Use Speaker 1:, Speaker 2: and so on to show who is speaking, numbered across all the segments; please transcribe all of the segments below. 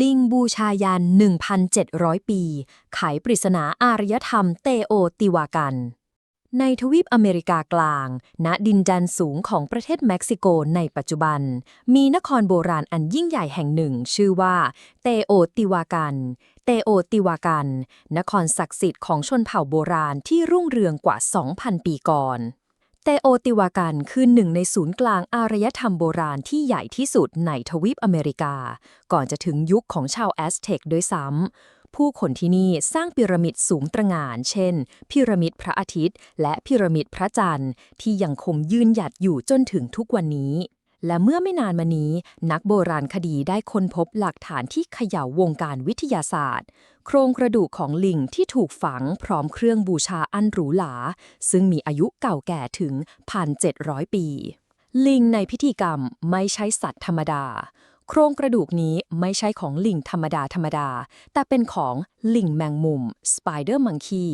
Speaker 1: ลิงบูชายัน 1,700 ปี ไขปริศนาอารยธรรมเตโอติวากัน ในทวีปอเมริกากลาง ณ ดินแดนสูงของประเทศเม็กซิโกในปัจจุบัน มีนครโบราณอันยิ่งใหญ่แห่งหนึ่ง ชื่อว่า เตโอติวากัน เตโอติวากัน นครศักดิ์สิทธิ์ของชนเผ่าโบราณที่รุ่งเรืองกว่า 2,000 ปีก่อน ตโอติวากันคือหนึ่งในศูนย์กลางอารยธรรมโบราณที่ใหญ่ที่สุดในทวีปอเมริกา ก่อนจะถึงยุคของชาวแอสเท็กด้วยซ้ำ ผู้คนที่นี่สร้างพีระมิดสูงตระหง่าน เช่น พีระมิดพระอาทิตย์ และพีระมิดพระจันทร์ ที่ยังคงยืนหยัดอยู่จนถึงทุกวันนี้ และเมื่อไม่นานมานี้ นักโบราณคดีได้ค้นพบหลักฐานที่เขย่าวงการวิทยาศาสตร์ โครงกระดูกของลิงที่ถูกฝังพร้อมเครื่องบูชาอันหรูหราซึ่งมีอายุเก่าแก่ถึง 1,700 ปี ลิงในพิธีกรรมไม่ใช่สัตว์ธรรมดา โครงกระดูกนี้ไม่ใช่ของลิงธรรมดาธรรมดา แต่เป็นของลิงแมงมุม Spider Monkey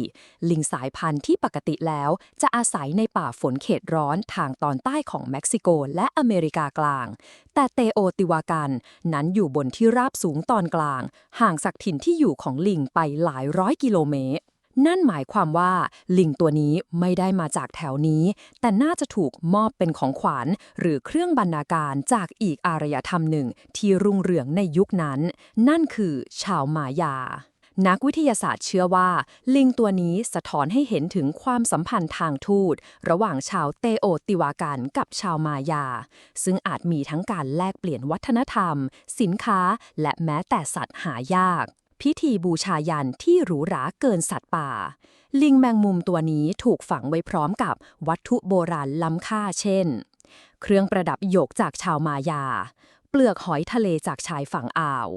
Speaker 1: ลิงสายพันธุ์ที่ปกติแล้วจะอาศัยในป่าฝนเขตร้อนทางตอนใต้ของเม็กซิโกและอเมริกากลาง แต่เตโอติวากันนั้นอยู่บนที่ราบสูงตอนกลาง ห่างจากถิ่นที่อยู่ของลิงไปหลายร้อยกิโลเมตร นั่นหมายความว่าลิงตัวนี้ไม่ได้มาจากแถวนี้ แต่น่าจะถูกมอบเป็นของขวัญหรือเครื่องบรรณาการจากอีกอารยธรรมหนึ่งที่รุ่งเรืองในยุคนั้น นั่นคือชาวมายานักวิทยาศาสตร์เชื่อว่า ลิงตัวนี้สะท้อนให้เห็นถึงความสัมพันธ์ทางทูต ระหว่างชาวเตโอติวากันกับชาวมายา ซึ่งอาจมีทั้งการแลกเปลี่ยนวัฒนธรรม สินค้า และแม้แต่สัตว์หายาก พิธีบูชายันที่หรูหราเกินสัตว์ป่า ลิงแมงมุมตัวนี้ถูกฝังไว้พร้อมกับวัตถุโบราณล้ำค่าเช่น เครื่องประดับหยกจากชาวมายา เปลือกหอยทะเลจากชายฝั่งอ่าว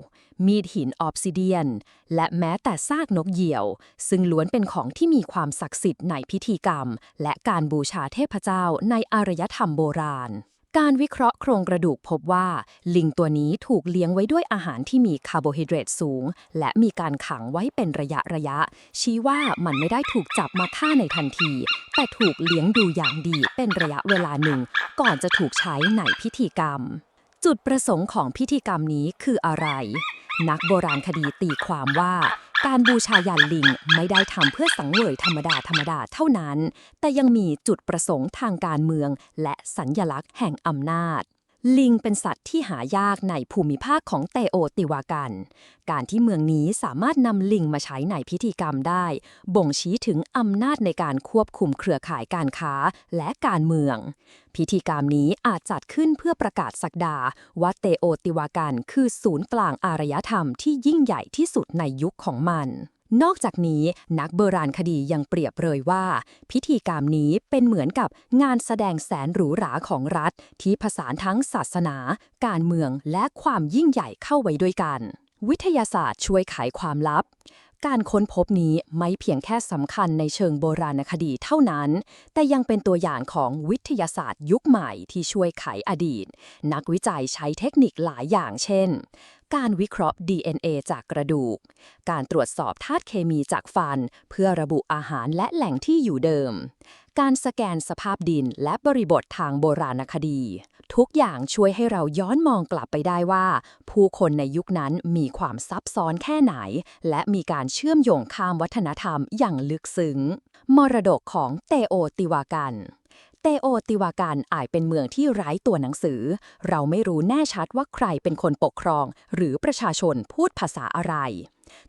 Speaker 1: มีดหินออบซิเดียน และแม้แต่ซากนกเหยี่ยว ซึ่งล้วนเป็นของที่มีความศักดิ์สิทธิ์ในพิธีกรรม และการบูชาเทพเจ้าในอารยธรรมโบราณ การวิเคราะห์โครงกระดูกพบว่า ลิงตัวนี้ถูกเลี้ยงไว้ด้วยอาหารที่มีคาร์โบไฮเดรตสูง และมีการขังไว้เป็นระยะระยะ ชี้ว่ามันไม่ได้ถูกจับมาฆ่าในทันที แต่ถูกเลี้ยงดูอย่างดีเป็นระยะเวลาหนึ่ง ก่อนจะถูกใช้ในพิธีกรรม จุดประสงค์ของพิธีกรรมนี้คืออะไร นักโบราณคดีตีความว่า การบูชายันลิงไม่ได้ทำเพื่อสังเวยธรรมดาธรรมดาเท่านั้น แต่ยังมีจุดประสงค์ทางการเมือง และสัญญลักษณ์แห่งอำนาจ ลิงเป็นสัตว์ที่หายากในภูมิภาคของเตโอติวากัน การที่เมืองนี้สามารถนำลิงมาใช้ในพิธีกรรมได้ บ่งชี้ถึงอำนาจในการควบคุมเครือข่ายการค้าและการเมือง พิธีกรรมนี้อาจจัดขึ้นเพื่อประกาศสักดาว่าเตโอติวากันคือศูนย์กลางอารยธรรมที่ยิ่งใหญ่ที่สุดในยุคของมัน นอกจากนี้นักโบราณคดียังเปรียบเลยว่า พิธีกรรมนี้เป็นเหมือนกับงานแสดงแสนหรูหราของรัฐ ที่ผสานทั้งศาสนา การเมืองและความยิ่งใหญ่เข้าไว้ด้วยกัน วิทยาศาสตร์ช่วยไขความลับ การค้นพบนี้ไม่เพียงแค่สำคัญในเชิงโบราณคดีเท่านั้น แต่ยังเป็นตัวอย่างของวิทยาศาสตร์ยุคใหม่ที่ช่วยไขอดีต นักวิจัยใช้เทคนิคหลายอย่างเช่น การวิเคราะห์ DNA จากกระดูก การตรวจสอบธาตุเคมีจากฟัน เพื่อระบุอาหารและแหล่งที่อยู่เดิม การสแกนสภาพดินและบริบททางโบราณคดี ทุกอย่างช่วยให้เราย้อนมองกลับไปได้ว่า ผู้คนในยุคนั้นมีความซับซ้อนแค่ไหน และมีการเชื่อมโยงข้ามวัฒนธรรมอย่างลึกซึ้ง มรดกของเตโอติวากัน เตโอติวากันอาจเป็นเมืองที่ไร้ตัวหนังสือ เราไม่รู้แน่ชัดว่าใครเป็นคนปกครอง หรือประชาชนพูดภาษาอะไร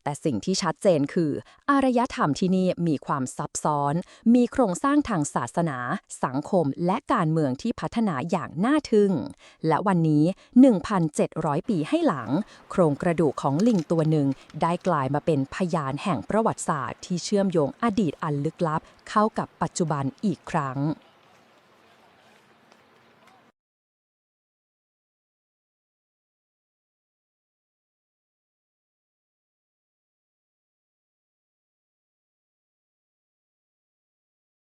Speaker 1: แต่สิ่งที่ชัดเจนคือ อารยธรรมที่นี่มีความซับซ้อน มีโครงสร้างทางศาสนา สังคม และการเมืองที่พัฒนาอย่างน่าทึ่ง และวันนี้ 1,700 ปีให้หลัง โครงกระดูกของลิงตัวหนึ่งได้กลายมาเป็นพยานแห่งประวัติศาสตร์ ที่เชื่อมโยงอดีตอันลึกลับ เข้ากับปัจจุบันอีกครั้ง